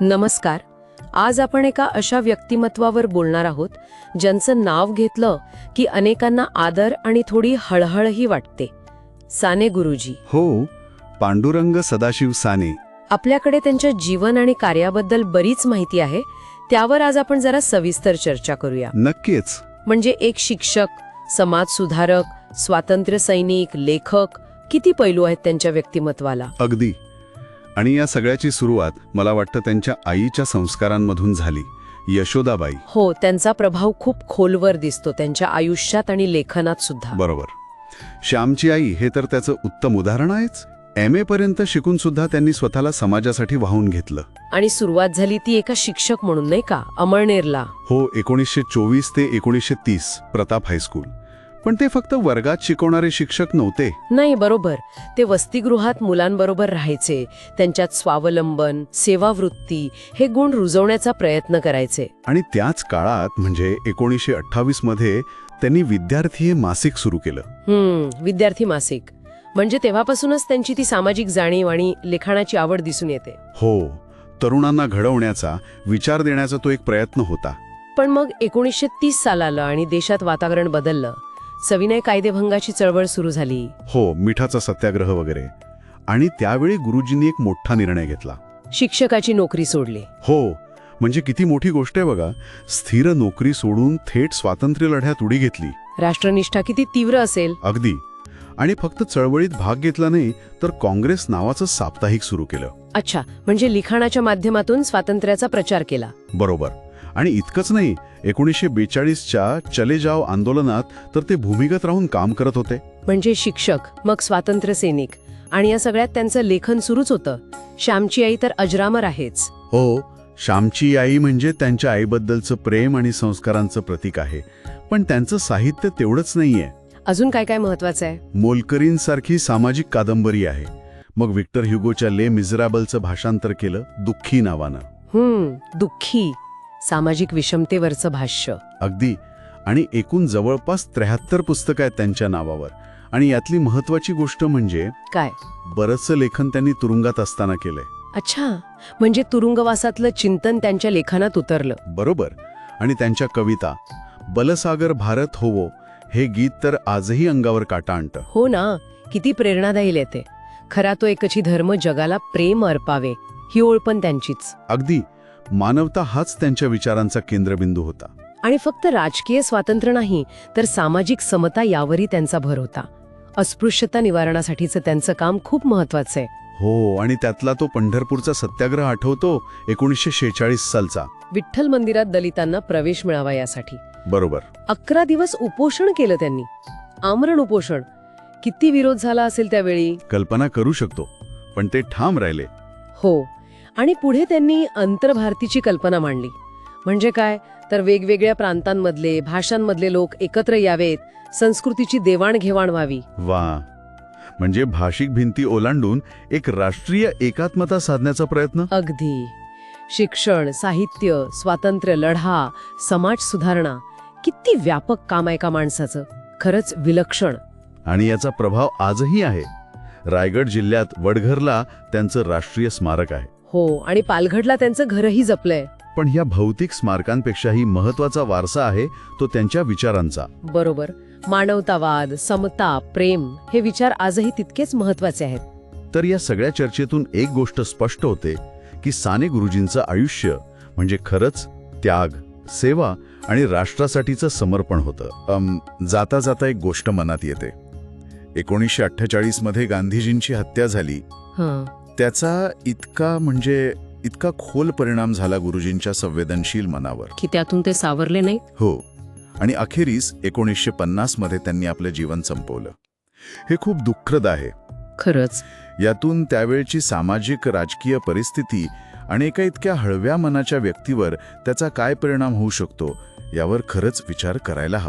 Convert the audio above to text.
नमस्कार. आज आपण एका अशा व्यक्तिमत्वावर बोलणार आहोत ज्यांचं नाव घेतलं की अनेकांना आदर आणि थोडी हळहळही वाटते. साने गुरुजी. हो पांडुरंग सदाशिव साने. आपल्याकडे त्यांच्या जीवन आणि कार्याबद्दल बरीच माहिती आहे त्यावर आज आपण जरा सविस्तर चर्चा करूया. नक्कीच. म्हणजे एक शिक्षक समाज सुधारक स्वातंत्र्य सैनिक लेखक किती पैलू आहेत त्यांच्या व्यक्तिमत्वाला? अगदी. आणि या सगळ्याची सुरुवात मला वाटतं त्यांच्या आईच्या संस्कारांमधून झाली. यशोदाबाई. हो त्यांचा प्रभाव खूप खोलवर दिसतो त्यांच्या आयुष्यात आणि लेखनात सुद्धा. बरोबर. श्यामची आई हे तर त्याचं उत्तम उदाहरण आहेच. एम ए पर्यंत शिकून सुद्धा त्यांनी स्वतःला समाजासाठी वाहून घेतलं. आणि सुरुवात झाली ती एका शिक्षक म्हणून नाही का? अमळनेरला. हो एकोणीसशे चोवीस ते एकोणीसशे तीस प्रताप हायस्कूल. पण ते फक्त वर्गात शिकवणारे शिक्षक नव्हते. नाही बरोबर. ते वसतिगृहात मुलांबरोबर राहायचे. त्यांच्यात स्वावलंबन सेवावृत्ती हे गुण रुजवण्याचा प्रयत्न करायचे. आणि त्याच काळात म्हणजे एकोणीसशे अठ्ठावीसमध्ये त्यांनी विद्यार्थी हे मासिक सुरू केलं. हम्म विद्यार्थी मासिक. म्हणजे तेव्हापासूनच त्यांची ती सामाजिक जाणीव आणि लिखाणाची आवड दिसून येते. हो तरुणांना घडवण्याचा विचार देण्याचा तो एक प्रयत्न होता. पण मग एकोणीसशे तीस साल आलं आणि देशात वातावरण बदललं. सविनय कायदेभंगाची चळवळ सुरू झाली. हो मिठाचा सत्याग्रह वगैरे. आणि त्यावेळी गुरुजींनी एक मोठा निर्णय घेतला. शिक्षकाची नोकरी सोडली. हो म्हणजे किती मोठी गोष्ट आहे बघा. स्थिर नोकरी सोडून थेट स्वातंत्र्य लढ्यात उडी घेतली. राष्ट्रनिष्ठा किती तीव्र असेल. अगदी. आणि फक्त चळवळीत भाग घेतला नाही तर काँग्रेस नावाचं साप्ताहिक सुरू केलं. अच्छा म्हणजे लिखाणाच्या माध्यमातून स्वातंत्र्याचा प्रचार केला. बरोबर. आणि इतकंच नाही एकोणीसशे बेचाळीसच्या चले जाव आंदोलनात तर ते भूमिगत राहून काम करत होते. म्हणजे शिक्षक मग स्वातंत्र्य सैनिक आणि या सगळ्यात त्यांचं लेखन सुरूच होतं. श्यामची आई तर अजरामर आहेच. हो श्यामची आई म्हणजे त्यांच्या आईबद्दलचं प्रेम आणि संस्कारांचं प्रतीक आहे. पण त्यांचं साहित्य तेवढंच नाहीये. अजून काय काय महत्वाचं आहे? मोलकरींसारखी सामाजिक कादंबरी आहे. मग विक्टर ह्युगोच्या ले मिझराबलचं भाषांतर केलं दुःखी नावानं. हम्म दुःखी. सामाजिक विषमतेवरचं भाष्य. अगदी. आणि एकूण जवळपास त्र्याहत्तर पुस्तकं आहेत त्यांच्या नावावर. आणि यातली महत्वाची गोष्ट म्हणजे काय? बरंचसं लेखन त्यांनी तुरुंगात असताना केलंय. अच्छा. म्हणजे तुरुंगवासातलं चिंतन त्यांच्या लेखनात उतरलं. बरोबर. आणि त्यांच्या कविता बलसागर भारत होवो हे गीत तर आजही अंगावर काटा आणतं. हो ना. किती प्रेरणादायी येते खरा तो एकची धर्म जगाला प्रेम अर्पावे ही ओळ पण त्यांचीच. अगदी. मानवता हाच त्यांच्या विचारांचा केंद्रबिंदू होता. आणि फक्त राजकीय स्वातंत्र्य नाही तर सामाजिक समता यावरही त्यांचा भर होता. अस्पृश्यता निवारणासाठीचं त्यांचं काम खूप महत्वाचं आहे. हो आणि त्यातला तो पंढरपूरचा सत्याग्रह आठवतो एकोणीसशे शेहेचाळीस सालचा. विठ्ठल मंदिरात दलितांना प्रवेश मिळावा यासाठी. बरोबर. अकरा दिवस उपोषण केलं त्यांनी. आमरण उपोषण. किती विरोध झाला असेल त्यावेळी? कल्पना करू शकतो पण ते ठाम राहिले. हो. आणि पुढे त्यांनी अंतर्भारतीची कल्पना मांडली. म्हणजे काय? तर वेगवेगळ्या प्रांतांमधले भाषांमधले लोक एकत्र यावेत संस्कृतीची देवाणघेवाण व्हावी. वा. म्हणजे भाषिक भिंती ओलांडून एक राष्ट्रीय एकात्मता साधण्याचा प्रयत्न? अगदी. शिक्षण साहित्य स्वातंत्र्य लढा समाज सुधारणा किती व्यापक काम आहे एका माणसाचं. खरंच विलक्षण. आणि याचा प्रभाव आजही आहे. रायगड जिल्ह्यात वडघरला त्यांचं राष्ट्रीय स्मारक आहे. हो आणि पालघडला त्यांचं घरही जपलंय. पण ह्या भौतिक स्मारकांपेक्षाही महत्त्वाचा वारसा आहे तो त्यांच्या विचारांचा. बरोबर. मानवतावाद समता प्रेम हे विचार आजही तितकेच महत्त्वाचे आहेत. तर या सगळ्या चर्चेतून एक गोष्ट स्पष्ट होते की साने गुरुजींचं आयुष्य म्हणजे खरंच त्याग सेवा आणि राष्ट्रासाठीचं समर्पण होतं. जाता जाता एक गोष्ट मनात येते. एकोणीसशे अठ्ठेचाळीसमध्ये गांधीजींची हत्या झाली. त्याचा इतका म्हणजे इतका खोल परिणाम झाला गुरुजींच्या संवेदनशील मनावर. की त्यातून ते सावरले नाही हो. आणि अखेरीस एकोणीसशे पन्नासमध्ये त्यांनी आपलं जीवन संपवलं. हे खूप दुःखद आहे. खरंच. यातून त्यावेळची सामाजिक राजकीय परिस्थिती आणि एका इतक्या हळव्या मनाच्या व्यक्तीवर त्याचा काय परिणाम होऊ शकतो यावर खरंच विचार करायला हवा.